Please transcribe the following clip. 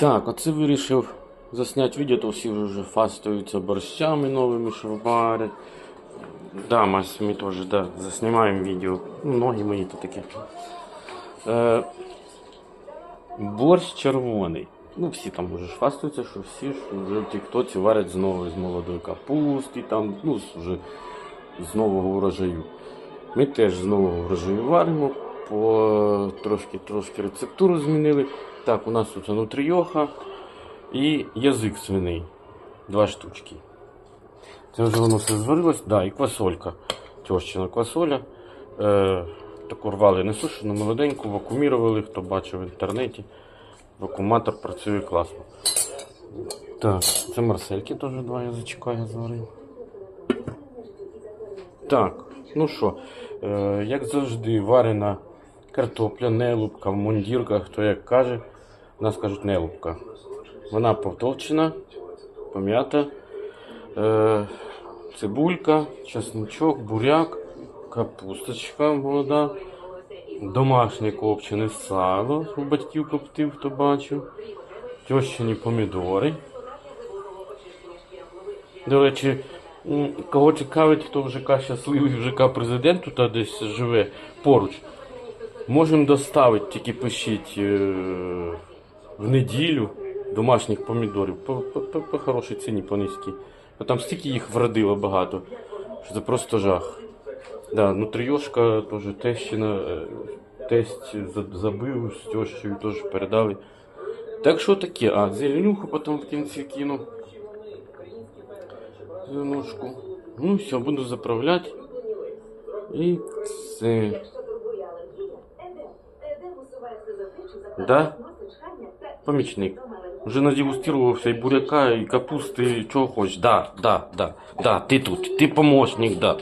Так, оце вирішив засняти відео, то всі вже фастуються борщами новими, що варять. Да, Мась, ми теж да, заснімаємо відео. Ну, ноги мої то таке. Е, борщ червоний. Ну, всі там вже фастуються, що всі ж вже в тіктоці варять знову з молодої капусти, там, ну, вже з нового урожаю. Ми теж з нового врожаю варимо, по трошки, трошки рецептуру змінили. Так, у нас тут нутріоха і язик свиний. Два штучки. Це вже воно все зварилось. Да, і квасолька. Тьощина квасоля. Е, таку рвали не сушену, молоденьку, вакуумірували, хто бачив в інтернеті. Вакууматор працює класно. Так, це марсельки теж два язичка я зварив. Так, ну що, е, як завжди, варена картопля, нелубка в мундірках, хто як каже, у нас кажуть нелубка. Вона повтовчена, пом'ята. Е, цибулька, чесночок, буряк, капусточка молода, домашнє копчене сало, у батьків коптив, хто бачив, тьощині помідори. До речі, кого цікавить, хто в ЖК щасливий в ЖК президент тут десь живе поруч. Можемо доставити, тільки пишіть е, в неділю домашніх помідорів по, по, по, по хорошій ціні, по низькій. Бо там стільки їх вродило багато, що це просто жах. Да, нутріошка теж тещина, е, тесть забив з тещою теж передали. Так що таке, а зеленюху потім в кінці кину. Зеленушку. Ну все, буду заправляти. І все. Да? Помічник. Вже надегустировався і буряка, і капусти, і чого хочеш. Да, да, да, да, ти тут, ти помощник, да.